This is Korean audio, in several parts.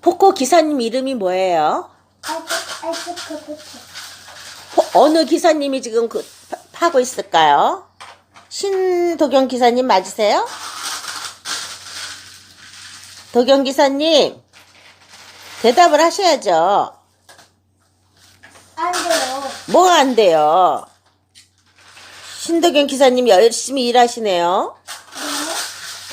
포코 기사님 이름이 뭐예요? 포- 어느 기사님이 지금 그, 파- 파고 있을까요? 신도경 기사님 맞으세요? 도경 기사님, 대답을 하셔야죠. 안 돼요. 뭐가 안 돼요? 신도경 기사님 열심히 일하시네요.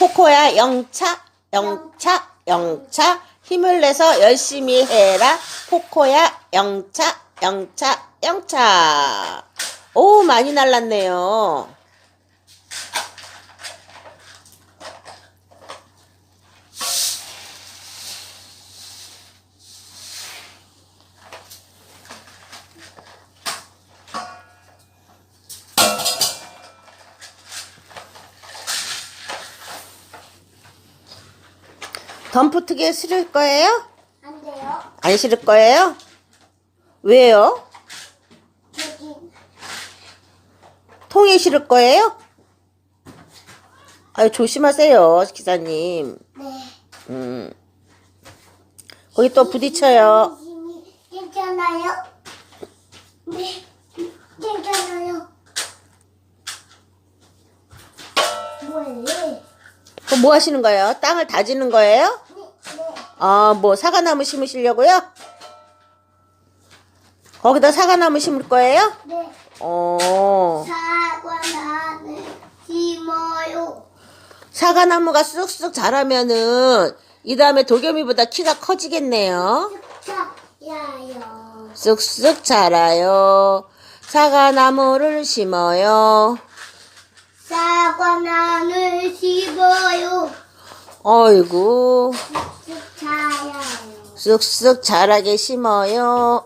포코야, 영차, 영차, 영차. 힘을 내서 열심히 해라. 포코야, 영차, 영차, 영차. 오, 많이 날랐네요. 덤프트게 실을 거예요? 안 돼요. 안 실을 거예요? 왜요? 여기 통에 실을 거예요? 아유, 조심하세요, 기사님. 네. 음. 거기 또 부딪혀요. 괜찮아요? 네. 괜찮아요. 뭐해? 그럼 뭐 하시는 거예요? 땅을 다지는 거예요? 아, 뭐 사과나무 심으시려고요? 거기다 사과나무 심을 거예요? 네. 어. 사과나무 심어요. 사과나무가 쑥쑥 자라면은 이 다음에 도겸이보다 키가 커지겠네요. 쑥쑥 자라요. 사과나무를 심어요. 사과나무 심어요. 어이구. 쑥쑥 자라게 심어요.